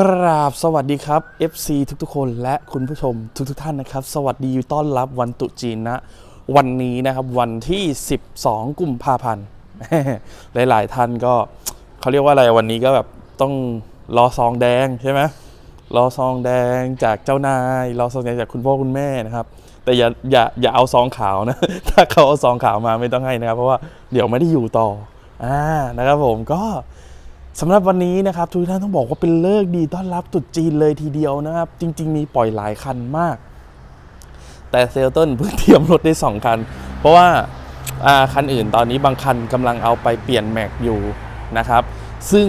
กราบสวัสดีครับ FC ทุกๆคนและคุณผู้ชมทุกๆท่านนะครับ สวัสดีต้อนรับวันตุจีนนะ วันนี้นะครับวันที่ 12 กุมภาพันธ์หลายๆท่านก็เขาเรียกว่าอะไรวันนี้ก็แบบต้องรอซองแดงใช่ไหมรอซองแดงจากเจ้านายรอซองแดงจากคุณพ่อคุณแม่นะครับ แต่อย่าอย่าอย่าเอาซองขาวนะ ถ้าเขาเอาซองขาวมาไม่ต้องให้นะครับ เพราะว่าเดี๋ยวไม่ได้อยู่ต่ออ่านะครับผมก็ สำหรับวันนี้นะครับทุกท่านต้องบอกว่าเป็นเลิกดีต้อนรับตรุษจีนเลยทีเดียวนะครับ จริง ๆ มีปล่อยหลายคันมาก แต่เซลตันเพิ่งเตรียมรถได้ 2 คัน เพราะว่าอ่าคันอื่นตอนนี้บางคันกำลังเอาไปเปลี่ยนแม็กอยู่นะครับ ซึ่ง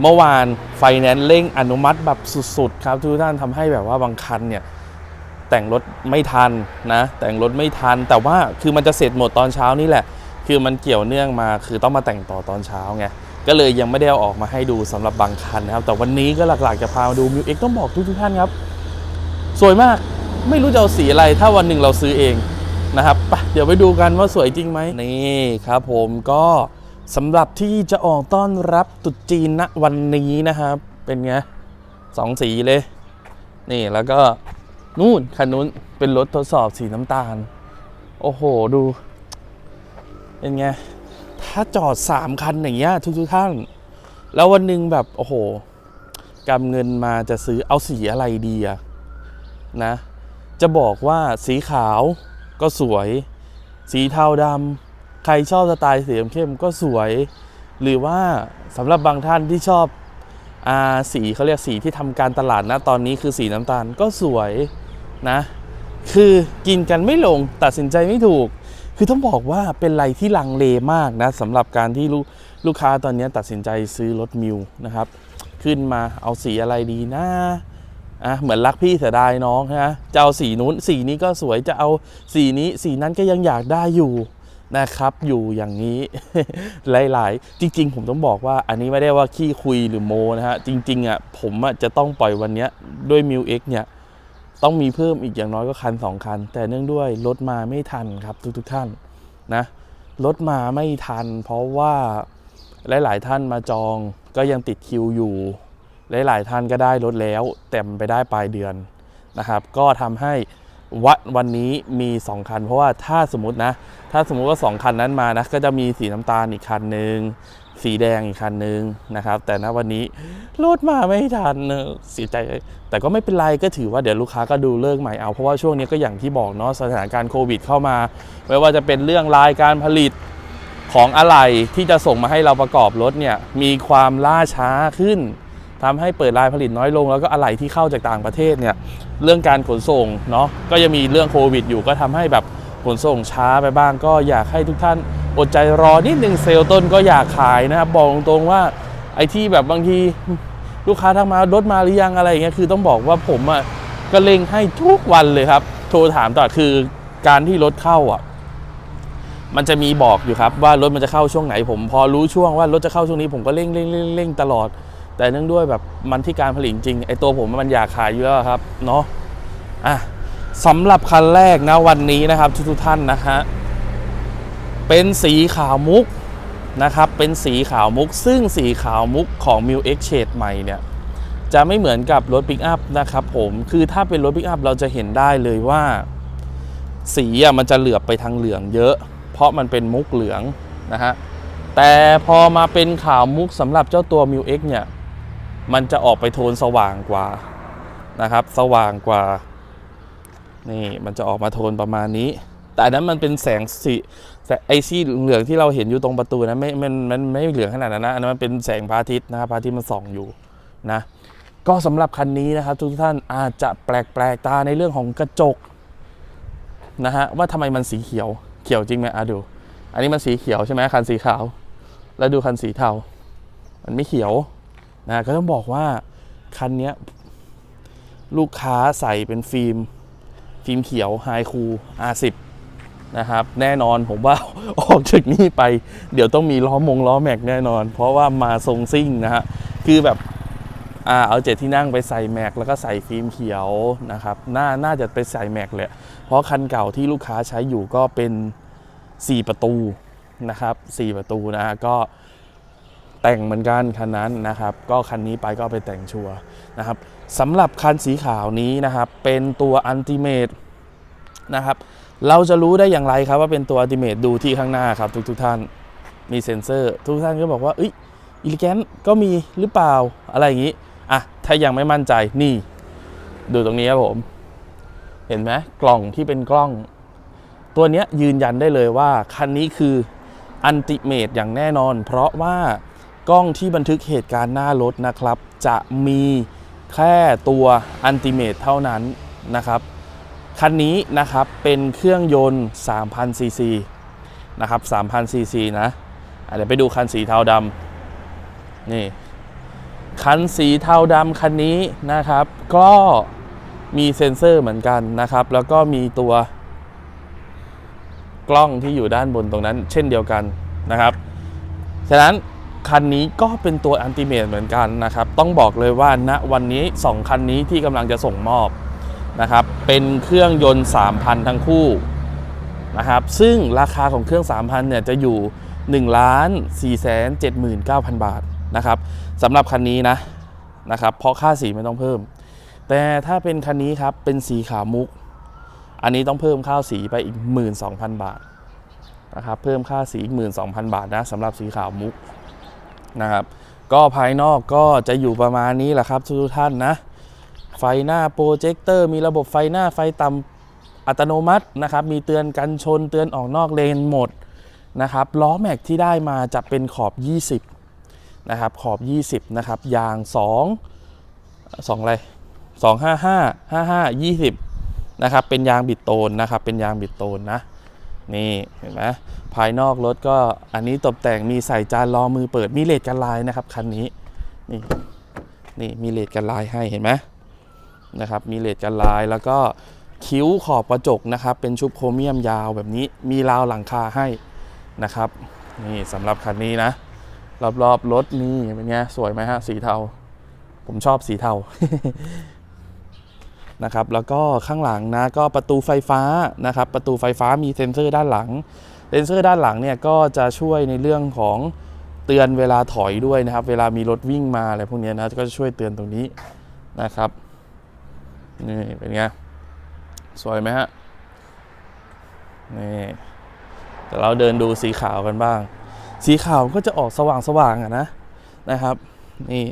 เมื่อวานไฟแนนซ์เร่งอนุมัติแบบสุดๆครับทุกท่านทำให้แบบว่าบางคันเนี่ยแต่งรถไม่ทันนะ แต่งรถไม่ทัน แต่ว่าคือมันจะเสร็จหมดตอนเช้านี่แหละ คือมันเกี่ยวเนื่องมาคือต้องมาแต่งต่อตอนเช้าไง ก็เลยยังไม่ได้เอาออกมาให้ดูสำหรับบางคันนะครับ แต่วันนี้ก็หลักๆจะพามาดูมิวเอ็กต้องบอกทุกๆท่านครับ สวยมากไม่รู้จะเอาสีอะไรถ้าวันหนึ่งเราซื้อเองนะครับปเดี๋ยวไปดูกันว่าสวยจริงไหมนี่ครับผมก็สำหรับที่จะออกต้อนรับตรุษจีนณวันนี้นะครับ เป็นไงสองสีเลย นี่แล้วก็นู่นคันนู้นเป็นรถทดสอบสีน้ำตาล โอ้โหดู เป็นไง ถ้าจอด3คันอย่างเงี้ยทุกๆท่าน แล้ววันหนึ่งแบบโอ้โหกำเงินมาจะซื้อเอาสีอะไรดีอะนะ จะบอกว่าสีขาวก็สวย สีเทาดำใครชอบสไตล์สีเข้มก็สวย หรือว่าสำหรับบางท่านที่ชอบอาสีเขาเรียกสีที่ทำการตลาดนะตอนนี้คือสีน้ำตาลก็สวยนะ คือกินกันไม่ลงตัดสินใจไม่ถูก คือต้องบอกว่าเป็นอะไรที่ลังเลมากนะสำหรับการที่ลูกลูกค้าตอนนี้ตัดสินใจซื้อรถมิวนะครับ ขึ้นมาเอาสีอะไรดีนะอะเหมือนรักพี่เสียดายน้องนะจะเอาสีนู้นสีนี้ก็สวยจะเอาสีนี้สีนั้นก็ยังอยากได้อยู่นะครับ อยู่อย่างนี้หลาย ๆ จริง ๆ ผมต้องบอกว่าอันนี้ไม่ได้ว่าขี้คุยหรือโมนะฮะจริง ๆ อะผมอะจะต้องปล่อยวันนี้ด้วยมิวเอ็กเนี่ย ต้องมีเพิ่มอีกอย่างน้อยก็คันสองคัน แต่เนื่องด้วยรถมาไม่ทันครับทุกๆท่านนะรถมาไม่ทัน เพราะว่าหลาย ๆ ท่านมาจองก็ยังติดคิวอยู่ หลาย ๆ ท่านก็ได้รถแล้ว แต่มไปได้ปลายเดือนนะครับ ก็ทำให้ วัดวันนี้มี 2 คัน เพราะว่าถ้าสมมตินะ ถ้าสมมุติว่า 2 คันนั้นมานะก็จะมีสีน้ำตาลอีกคันหนึ่งสีแดงอีกคันหนึ่งนะครับ แต่ณวันนี้รถมาไม่ทันเนอะเสียใจ แต่ก็ไม่เป็นไรก็ถือว่าเดี๋ยวลูกค้าก็ดูเลิกใหม่เอาเพราะว่าช่วงนี้ก็อย่างที่บอกเนาะสถานการณ์โควิด เข้ามา ไม่ว่าจะเป็นเรื่องรายการผลิตของอะไหล่ที่จะส่งมาให้เราประกอบรถเนี่ยมีความล่าช้าขึ้น ทำให้เปิดรายผลิตน้อยลง แล้วก็อะไหล่ที่เข้าจากต่างประเทศเนี่ยเรื่องการขนส่งเนาะก็ยังมีเรื่องโควิดอยู่ก็ทำให้แบบขนส่งช้าไปบ้าง ก็อยากให้ทุกท่านอดใจรอนิดนึงเซลล์ต้นก็อยากขายนะครับบอกตรงๆว่าไอ้ที่แบบบางทีลูกค้าทักมารถมาหรือยังอะไรอย่างเงี้ยคือต้องบอกว่าผมอะก็เล็งให้ทุกวันเลยครับ โทรถามตลอดคือการที่รถเข้าอะมันจะมีบอกอยู่ครับว่ารถมันจะเข้าช่วงไหนผม พอรู้ช่วงว่ารถจะเข้าช่วงนี้ผมก็เร่งเร่งเร่งเร่งตลอด แต่เนื่องด้วยแบบมันที่การผลิตจริงไอตัวผมมันอยากขายอยู่แล้วครับเนาะอะสำหรับคันแรกนะวันนี้นะครับทุกๆท่านนะฮะเป็นสีขาวมุกนะครับเป็นสีขาวมุก ซึ่งสีขาวมุกของ m ิ X Shade ใหม่เนี่ยจะไม่เหมือนกับรถปิกอัพนะครับผมคือถ้าเป็นรถปิกอัพเราจะเห็นได้เลยว่า สีอะมันจะเหลือบไปทางเหลืองเยอะ เพราะมันเป็นมุกเหลืองนะฮะแต่พอมาเป็นขาวมุกสำหรับเจ้าตัว m ิ X เนี่ย มันจะออกไปโทนสว่างกว่านะครับ สว่างกว่า นี่มันจะออกมาโทนประมาณนี้ แต่อันนั้นมันเป็นแสงสีไอซี่เหลืองที่เราเห็นอยู่ตรงประตูนะไม่มันมันไม่เหลืองขนาดนั้นนะอันนั้นมันเป็นแสงพระอาทิตย์นะครับพระอาทิตย์มันส่องอยู่นะก็สำหรับคันนี้นะครับ ทุกท่านอาจจะแปลกแปลกตาในเรื่องของกระจกนะฮะว่าทำไมมันสีเขียวเขียวจริงไหมอะดู อันนี้มันสีเขียวใช่ไหมคันสีขาว แล้วดูคันสีเทา มันไม่เขียว นะก็ต้องบอกว่าคันนี้ลูกค้าใส่เป็นฟิล์ม ฟิล์มเขียวไฮคู R10 นะครับ แน่นอนผมว่าออกจากนี้ไป เดี๋ยวต้องมีล้อมงล้อแม็กแน่นอน เพราะว่ามาทรงซิ่งนะฮะคือแบบอ่าเอาเจ็ดที่นั่งไปใส่แม็กแล้วก็ใส่ฟิล์มเขียวนะครับน่าน่าจะไปใส่แม็กเลยเพราะคันเก่าที่ลูกค้าใช้อยู่ก็เป็น 4 ประตูนะครับ 4 ประตูนะฮะก็ แต่งเหมือนกันคันนั้นนะครับ ก็คันนี้ไปก็ไปแต่งชัวนะครับสำหรับคันสีขาวนี้นะครับ เป็นตัวอันติเมตนะครับ เราจะรู้ได้อย่างไรครับว่าเป็นตัวอันติเมตดูที่ข้างหน้าครับ ทุกทุกท่านมีเซ็นเซอร์ ทุกท่านก็บอกว่าอ้ยอิลิแกนก็มีหรือเปล่าอะไรอย่างนี้อะถ้ายังไม่มั่นใจนี่ ดูตรงนี้ครับผม เห็นไหมกล่องที่เป็นกล้อง ตัวนี้ยยืนยันได้เลยว่าคันนี้คืออันติเมตอย่างแน่นอน เพราะว่า กล้องที่บันทึกเหตุการณ์หน้ารถนะครับ จะมีแค่ตัวอันติเมตเท่านั้นนะครับ คันนี้นะครับเป็นเครื่องยนต์3,000ซีซีนะครับ3,000ซีซีนะเดี๋ยวไปดูคันสีเทาดำนี่คันสีเทาดำคันนี้นะครับ ก็มีเซ็นเซอร์เหมือนกันนะครับ แล้วก็มีตัวกล้องที่อยู่ด้านบนตรงนั้น เช่นเดียวกันนะครับ ฉะนั้น คันนี้ก็เป็นตัวอันติเมตเหมือนกันนะครับ ต้องบอกเลยว่าณวันนี้ 2 คันนี้ที่กำลังจะส่งมอบนะครับ เป็นเครื่องยนต์ 3,000 ทั้งคู่นะครับ ซึ่งราคาของเครื่อง 3,000 เนี่ยจะอยู่1ล้าน4 7 9 0 0 0 บาทนะครับสำหรับคันนี้นะนะครับ เพราะค่าสีไม่ต้องเพิ่ม แต่ถ้าเป็นคันนี้ครับเป็นสีขาวมุก อันนี้ต้องเพิ่มค่าสีไปอีก 12,000 บาทนะครับ เพิ่มค่าสีอีก 12,000 บาทนะสำหรับสีขาวมุก นะครับ ก็ภายนอกก็จะอยู่ประมาณนี้แหละครับทุกท่านนะ ไฟหน้าโปรเจคเตอร์มีระบบไฟหน้าไฟต่ำอัตโนมัตินะครับ มีเตือนกันชนเตือนออกนอกเลนหมดนะครับล้อแม็กที่ได้มาจะเป็นขอบ 20 นะครับ ขอบ 20 นะครับ ยาง 2 2อะไร255 55 20 นะครับ เป็นยางบิดโตนนะครับ เป็นยางบิดโตนนะ นี่เห็นไหมภายนอกรถก็อันนี้ตกแต่งมีใส่จานล้อมือเปิดมีเลดกันลายนะครับคันนี้นี่นี่มีเลดกันลายให้เห็นไหมนะครับมีเลดกันลายแล้วก็คิ้วขอบกระจกนะครับเป็นชุบโครเมียมยาวแบบนี้มีราวหลังคาให้นะครับนี่สำหรับคันนี้นะ รอบๆรถนี่เป็นไงสวยไหมฮะสีเทา ผมชอบสีเทา นะครับแล้วก็ข้างหลังนะก็ประตูไฟฟ้านะครับประตูไฟฟ้ามีเซ็นเซอร์ด้านหลัง เซ็นเซอร์ด้านหลังเนี่ยก็จะช่วยในเรื่องของเตือนเวลาถอยด้วยนะครับ เวลามีรถวิ่งมาอะไรพวกนี้นะก็จะช่วยเตือนตรงนี้นะครับนี่เป็นไงสวยไหมฮะนี่แต่เราเดินดูสีขาวกันบ้าง สีขาวก็จะออกสว่างสว่างอะนะนะครับ นี่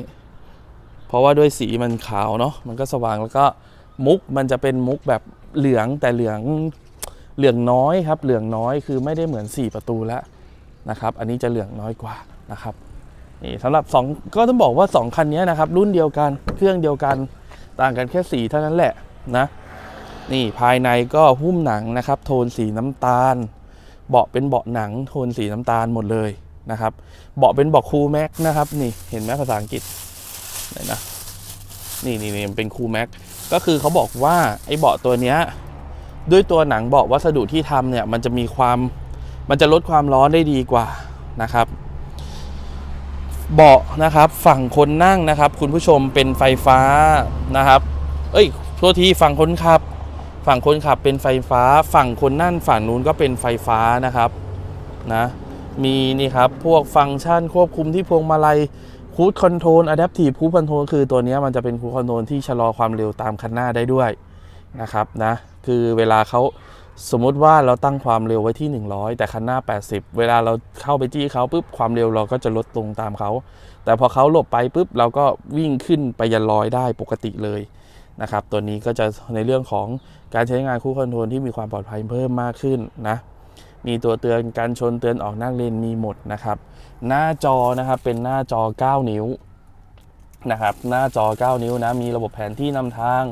เพราะว่าด้วยสีมันขาวเนาะมันก็สว่างแล้วก็ มุกมันจะเป็นมุกแบบเหลืองแต่เหลืองเหลืองน้อยครับ เหลืองน้อยคือไม่ได้เหมือน 4 ประตูแล้วนะครับ อันนี้จะเหลืองน้อยกว่านะครับนี่สำหรับ 2 ก็ต้องบอกว่า 2 คันนี้นะครับ รุ่นเดียวกันเครื่องเดียวกันต่างกันแค่สีเท่านั้นแหละนะนี่ภายในก็หุ้มหนังนะครับ โทนสีน้ำตาล เบาะเป็นเบาะหนัง โทนสีน้ำตาลหมดเลยนะครับ เบาะเป็นเบาะคูลแม็กนะครับ นี่เห็นไหมภาษาอังกฤษไหนนะนี่นี่นี่เป็นคูลแม็ก ก็คือเขาบอกว่าไอ้เบาะตัวเนี้ยด้วยตัวหนังเบาะวัสดุที่ทำเนี่ยมันจะมีความมันจะลดความร้อนได้ดีกว่านะครับ เบาะนะครับฝั่งคนนั่งนะครับ คุณผู้ชมเป็นไฟฟ้านะครับ เอ้ยโทษทีฝั่งคนขับ ฝั่งคนขับเป็นไฟฟ้า ฝั่งคนนั่งฝั่งนู้นก็เป็นไฟฟ้านะครับนะมีนี่ครับพวกฟังก์ชันควบคุมที่พวงมาลัย คูดคอนโทรลอะดัพทีฟคูดคอนโทรลคือตัวนี้มันจะเป็นคูดคอนโทรลที่ชะลอความเร็วตามคันหน้าได้ด้วยนะครับนะคือเวลาเขาสมมุติว่าเราตั้งความเร็วไว้ที่ 100 แต่คันหน้า 80 เวลาเราเข้าไปจี้เขาปุ๊บความเร็วเราก็จะลดลงตามเขา แต่พอเขาหลบไปปุ๊บเราก็วิ่งขึ้นไปยันร้อยได้ปกติเลยนะครับตัวนี้ก็จะในเรื่องของการใช้งานคูดคอนโทรลที่มีความปลอดภัยเพิ่มมากขึ้นนะมีตัวเตือนการชนเตือนออกนอกเลนมีหมดนะครับ หน้าจอนะครับเป็นหน้าจอ 9 นิ้วนะครับหน้าจอ 9 นิ้วนะมีระบบแผนที่นำทาง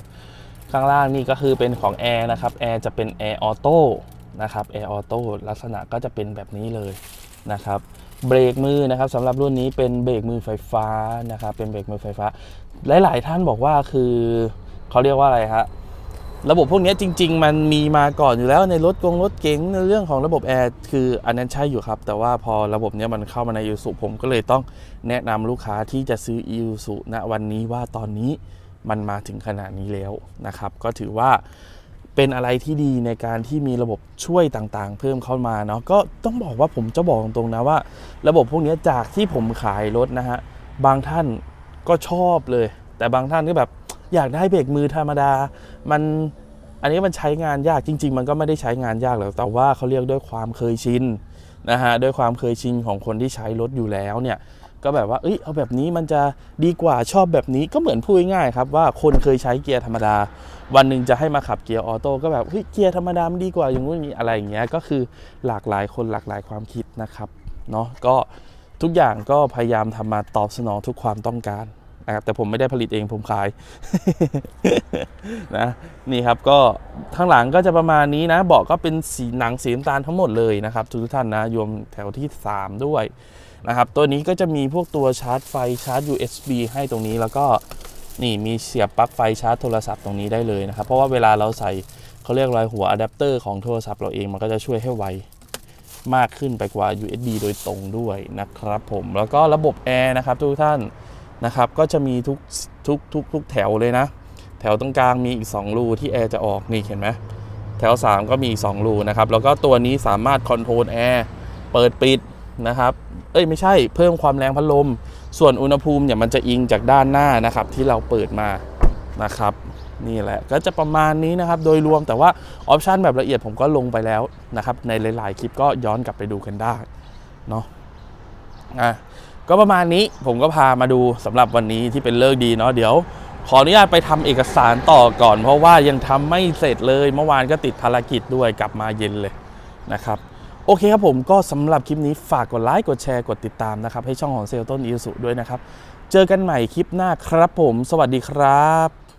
ข้างล่างนี่ก็คือเป็นของแอร์นะครับแอร์จะเป็นแอร์ออโต้นะครับแอร์ออโต้ลักษณะก็จะเป็นแบบนี้เลยนะครับเบรกมือนะครับสำหรับรุ่นนี้เป็นเบรกมือไฟฟ้านะครับเป็นเบรกมือไฟฟ้า หลาย ๆ ท่านบอกว่าคือเขาเรียกว่าอะไรฮะ ระบบพวกนี้จริง ๆ มันมีมาก่อนอยู่แล้วในรถกงรถเก๋งในเรื่องของระบบแอร์คืออันนั้นใช่อยู่ครับ แต่ว่าพอระบบเนี้ยมันเข้ามาในยูสุผมก็เลยต้องแนะนำลูกค้าที่จะซื้อยูสุณวันนี้ว่าตอนนี้มันมาถึงขนาดนี้แล้วนะครับ ก็ถือว่าเป็นอะไรที่ดีในการที่มีระบบช่วยต่างๆ เพิ่มเข้ามาเนาะก็ต้องบอกว่าผมจะบอกตรงๆนะว่า ระบบพวกนี้จากที่ผมขายรถนะฮะบางท่านก็ชอบเลย แต่บางท่านก็แบบ อยากได้เบรกมือธรรมดา มันอันนี้มันใช้งานยากจริง ๆ มันก็ไม่ได้ใช้งานยากหรอกแต่ว่าเขาเรียกด้วยความเคยชินนะฮะด้วยความเคยชินของคนที่ใช้รถอยู่แล้วเนี่ยก็แบบว่าเอ้ยเอาแบบนี้มันจะดีกว่าชอบแบบนี้ก็เหมือนพูดง่ายๆครับว่าคนเคยใช้เกียร์ธรรมดา วันหนึ่งจะให้มาขับเกียร์ออโต้ก็แบบเฮ้ยเกียร์ธรรมดามันดีกว่าอย่างนู้นนี้อะไรอย่างเงี้ยก็คือหลากหลายคนหลากหลายความคิดนะครับเนาะก็ทุกอย่างก็พยายามทำมาตอบสนองทุกความต้องการ นะครับแต่ผมไม่ได้ผลิตเองผมขายนะนี่ครับก็ข้างหลังก็จะประมาณนี้นะเบาะก็เป็นสีหนังสีน้ำตาลทั้งหมดเลยนะครับทุกท่านนะรวมแถวที่ 3 ด้วยนะครับตัวนี้ก็จะมีพวกตัวชาร์จไฟชาร์จ USB ให้ตรงนี้แล้วก็นี่มีเสียบปลั๊กไฟชาร์จโทรศัพท์ตรงนี้ได้เลยนะครับ เพราะว่าเวลาเราใส่เขาเรียกอะไรหัวอะแดปเตอร์ของโทรศัพท์เราเองมันก็จะช่วยให้ไวมากขึ้นไปกว่า USB โดยตรงด้วยนะครับผมแล้วก็ระบบแอร์นะครับทุกท่าน นะครับ ก็จะมีทุกทุกทุกทุกแถวเลยนะ แถวตรงกลางมีอีก 2 รูที่แอร์จะออกนี่เห็นไหมแถว 3 ก็มีอีก 2 รูนะครับ แล้วก็ตัวนี้สามารถคอนโทรลแอร์เปิดปิดนะครับ เอ้ยไม่ใช่เพิ่มความแรงพัดลม ส่วนอุณหภูมิเนี่ยมันจะอิงจากด้านหน้านะครับที่เราเปิดมานะครับนี่แหละก็จะประมาณนี้นะครับโดยรวมแต่ว่าออปชันแบบละเอียดผมก็ลงไปแล้วนะครับในหลาย ๆ คลิปก็ย้อนกลับไปดูกันได้เนาะอะ ก็ประมาณนี้ผมก็พามาดูสำหรับวันนี้ที่เป็นเลิกดีเนาะเดี๋ยว ขออนุญาตไปทำเอกสารต่อก่อน เพราะว่ายังทำไม่เสร็จเลย เมื่อวานก็ติดภารกิจด้วยกลับมาเย็นเลยนะครับโอเคครับผมก็สำหรับคลิปนี้ฝากกดไลค์กดแชร์กดติดตามนะครับให้ช่องของเซลต้นอิสุด้วยนะครับ เจอกันใหม่คลิปหน้าครับผม สวัสดีครับ